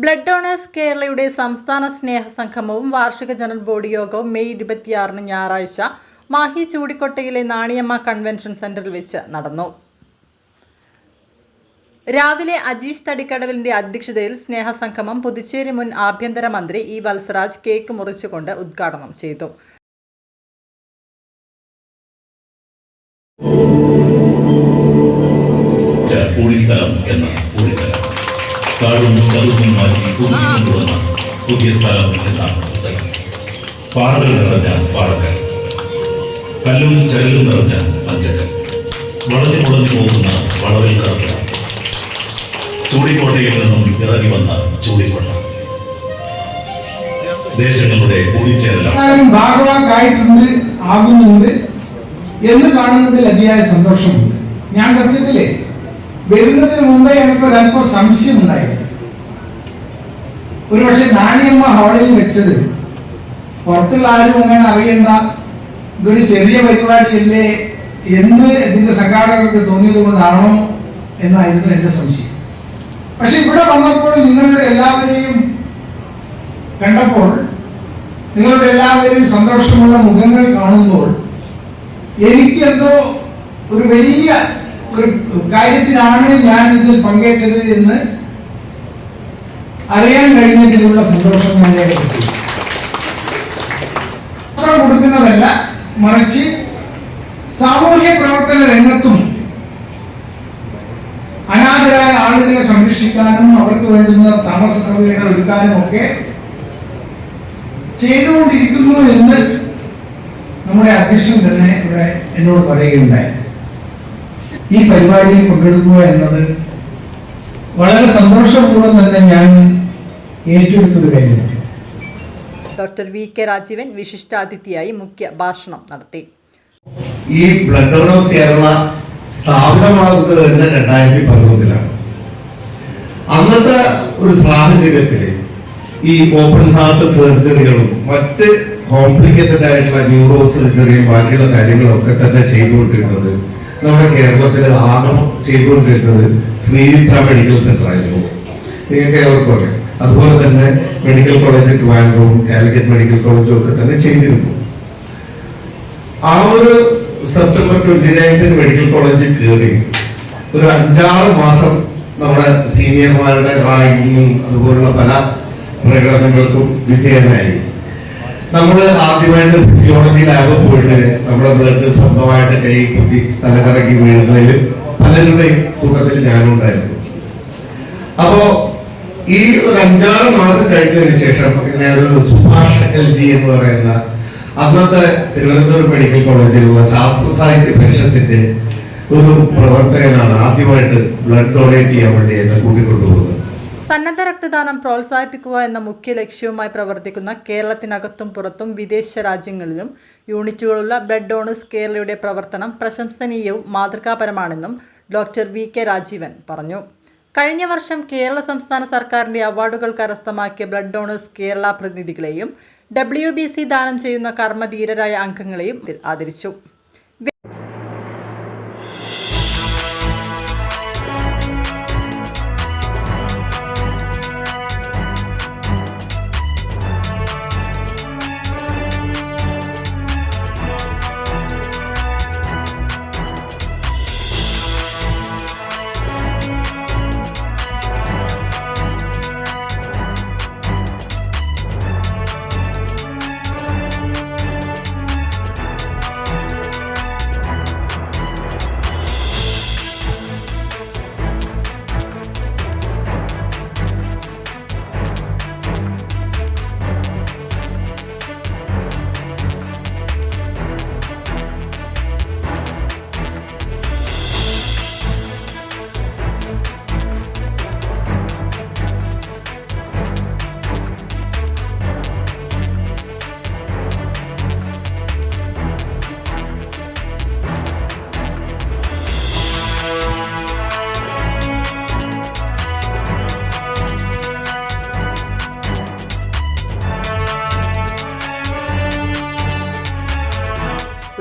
Blood donors കേരളയുടെ സംസ്ഥാന സ്നേഹ സംഗമവും വാർഷിക ജനറൽ ബോഡി യോഗവും മെയ് ഇരുപത്തിയാറിന് ഞായറാഴ്ച മാഹി ചൂടിക്കൊട്ടയിലെ നാണിയമ്മ കൺവെൻഷൻ സെന്ററിൽ വെച്ച് നടന്നു. രാവിലെ അജീഷ് തടിക്കടവിലിന്റെ അധ്യക്ഷതയിൽ സ്നേഹ സംഗമം പുതുച്ചേരി മുൻ ആഭ്യന്തരമന്ത്രി ഇ വത്സരാജ് കേക്ക് മുറിച്ചുകൊണ്ട് ഉദ്ഘാടനം ചെയ്തു. സ്ഥലം എന്ന കാടും കറുപ്പും മാറ്റി പുതുക്കൊണ്ടുവന്ന പുതിയ സ്ഥലം പുത്തലം പാറകൾ നിറഞ്ഞ പാറക്കൽ കല്ലും ചരലും നിറഞ്ഞ പഞ്ചക്കൽ വളഞ്ഞു മുളഞ്ഞു പോകുന്ന വളവിൽ കറക്ക ചൂടിക്കോട്ടയിൽ നിന്നും ഇറങ്ങി വന്ന ചൂടിക്കോട്ട ദേശങ്ങളുടെ കൂടിച്ചേരലാണ് ഭാഗവാക്കായിട്ടുണ്ട് ആകുന്നുണ്ട്. എന്ന് കാണുന്നതിൽ അതിയായ സന്തോഷമുണ്ട്. ഞാൻ സത്യത്തിൽ വരുന്നതിന് മുമ്പേ എനിക്ക് ഒരല്പം സംശയം ഉണ്ടായിരുന്നു ഒരുപക്ഷെ നാണിയമ്മ ഹാളിൽ വെച്ചത്. പുറത്തുള്ള ആരും അങ്ങനെ അറിയണ്ട. ഇതൊരു ചെറിയ പരിപാടിയല്ലേ എന്ന് ഇതിന്റെ സംഘാടകർക്ക് തോന്നിയത് കൊണ്ടാണോ എന്നായിരുന്നു എന്റെ സംശയം. പക്ഷെ ഇവിടെ വന്നപ്പോൾ നിങ്ങളുടെ എല്ലാവരെയും കണ്ടപ്പോൾ നിങ്ങളുടെ എല്ലാവരെയും സന്തോഷമുള്ള മുഖങ്ങൾ കാണുമ്പോൾ എനിക്ക് എന്തോ ഒരു വലിയ കാര്യത്തിലാണ് ഞാൻ ഇതിൽ പങ്കേറ്റത് എന്ന് അറിയാൻ കഴിഞ്ഞതിനുള്ള സന്തോഷം രേഖപ്പെടുത്തി പത്രം കൊടുക്കുന്നതല്ല മറിച്ച് സാമൂഹ്യ പ്രവർത്തന രംഗത്തും അനാഥരായ ആളുകളെ സംരക്ഷിക്കാനും അവർക്ക് വേണ്ടുന്ന താമസ സൗകര്യങ്ങൾ ഒരുക്കാനും ഒക്കെ ചെയ്തുകൊണ്ടിരിക്കുന്നു എന്ന് നമ്മുടെ അധ്യക്ഷൻ തന്നെ ഇവിടെ എന്നോട് പറയുകയുണ്ടായി. ഈ പരിപാടിയിൽ പങ്കെടുക്കുക എന്നത് വളരെ സന്തോഷപൂർവം തന്നെ ഞാൻ ഏറ്റെടുത്തൊരു കാര്യമാണ്. ഡോക്ടർ വി കെ രാജീവൻ വിശിഷ്ടാതിഥിയായി മുഖ്യ ഭാഷണം നടത്തി. ഈ ബ്ലഡ് ഡോണേഴ്സ് കേരള സ്ഥാപനമാകുന്നത് തന്നെ രണ്ടായിരത്തി പതിനൊന്നിലാണ്. അന്നത്തെ ഒരു സാഹചര്യത്തിൽ ഈ ഓപ്പൺ ഹാർട്ട് സർജറികളും മറ്റ് കോംപ്ലിക്കേറ്റഡ് ആയിട്ടുള്ള ന്യൂറോ സർജറിയും ബാക്കിയുള്ള കാര്യങ്ങളും ഒക്കെ തന്നെ ചെയ്തുകൊണ്ടിരുന്നത് നമ്മുടെ കേരളത്തിൽ ആഗമം ചെയ്തുകൊണ്ടിരുന്നത് ശ്രീചിത്ര മെഡിക്കൽ സെന്റർ ആയിരുന്നു. നിങ്ങൾക്ക് ഏവർക്കും അതുപോലെ തന്നെ മെഡിക്കൽ കോളേജ് ട്രിവാൻഡ്രവും കാലിക്കറ്റ് മെഡിക്കൽ കോളേജും ഒക്കെ തന്നെ ചെയ്തിരുന്നു. ആ ഒരു സെപ്റ്റംബർ ട്വന്റി നയൻത്തിന് മെഡിക്കൽ കോളേജിൽ കയറി ഒരു അഞ്ചാറ് മാസം നമ്മുടെ സീനിയർമാരുടെ റാങ്കിങ്ങും അതുപോലുള്ള പല പ്രകടനങ്ങൾക്കും വിധേയനായി. നമ്മൾ ആദ്യമായിട്ട് ഫിസിയോളജി ലാബ് പോയിട്ട് നമ്മുടെ ബ്ലഡ് സ്വന്തമായിട്ട് കൈ കുത്തി തലകറക്കി വീഴുന്നതിൽ പലരുടെയും കൂട്ടത്തിൽ ഞാനുണ്ടായിരുന്നു. അപ്പോ ഈ ഒരു അഞ്ചാറ് മാസം കഴിഞ്ഞതിന് ശേഷം പിന്നെ ഒരു സുഭാഷ് എൽ ജി എന്ന് പറയുന്ന അന്നത്തെ തിരുവനന്തപുരം മെഡിക്കൽ കോളേജിലുള്ള ശാസ്ത്ര സാഹിത്യ പരിഷത്തിന്റെ ഒരു പ്രവർത്തകനാണ് ആദ്യമായിട്ട് ബ്ലഡ് ഡൊണേറ്റ് ചെയ്യാൻ വേണ്ടി എന്നെ കൂട്ടിക്കൊണ്ടുപോകുന്നത്. സന്നദ്ധ രക്തദാനം പ്രോത്സാഹിപ്പിക്കുക എന്ന മുഖ്യ ലക്ഷ്യവുമായി പ്രവർത്തിക്കുന്ന കേരളത്തിനകത്തും പുറത്തും വിദേശ രാജ്യങ്ങളിലും യൂണിറ്റുകളുള്ള ബ്ലഡ് ഡോണേഴ്സ് കേരളയുടെ പ്രവർത്തനം പ്രശംസനീയവും മാതൃകാപരമാണെന്നും ഡോക്ടർ വി കെ രാജീവൻ പറഞ്ഞു. കഴിഞ്ഞ വർഷം കേരള സംസ്ഥാന സർക്കാരിന്റെ അവാർഡുകൾ കരസ്ഥമാക്കിയ ബ്ലഡ് ഡോണേഴ്സ് കേരള പ്രതിനിധികളെയും ഡബ്ല്യു ദാനം ചെയ്യുന്ന കർമ്മധീരരായ അംഗങ്ങളെയും ആദരിച്ചു.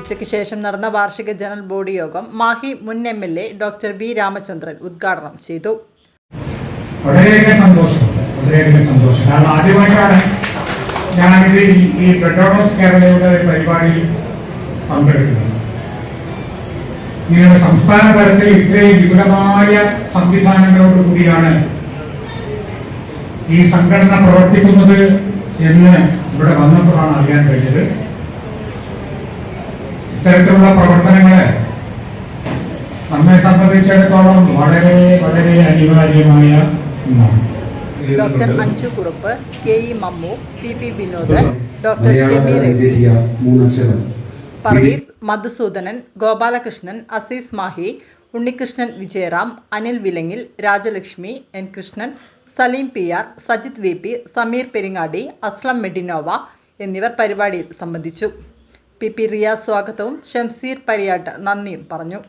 ഉച്ചയ്ക്ക് ശേഷം നടന്ന വാർഷിക ജനറൽ ബോഡി യോഗം മാഹി മുൻ M L A doctor V Ramachandran ഉദ്ഘാടനം ചെയ്തു. വളരെയധികം സന്തോഷമുണ്ട്. വളരെയധികം സന്തോഷം. കാരണം ആദ്യമായിട്ടാണ് ഞാനിത് ഈ- ബ്ലഡ് പങ്കെടുക്കുന്നത്. സംസ്ഥാന തലത്തിൽ ഇത്രയും വിപുലമായ സംവിധാനങ്ങളോട് കൂടിയാണ് ഈ സംഘടന പ്രവർത്തിക്കുന്നത് എന്ന് ഇവിടെ വന്നപ്പോഴാണ് അറിയാൻ കഴിഞ്ഞത്. ഇത്തരത്തിലുള്ള പ്രവർത്തനങ്ങൾ നമ്മെ സംബന്ധിച്ചിടത്തോളം വളരെ വളരെ അനിവാര്യമായ ഒന്നാണ്. Doctor Anju Kurup K E Mammu P P Vinod doctor Parvez Madhusoodanan Gopalakrishnan Aziz Mahe Unnikrishnan Vijayaram Anil Vilangil Rajalakshmi N Krishnan Saleem P R Sajith V P Sameer Peringadi Aslam Medinova എന്നിവർ പരിപാടിയിൽ സംബന്ധിച്ചു. P P സ്വാഗതവും ഷംസീർ പരിയാട്ട് നന്ദിയും പറഞ്ഞു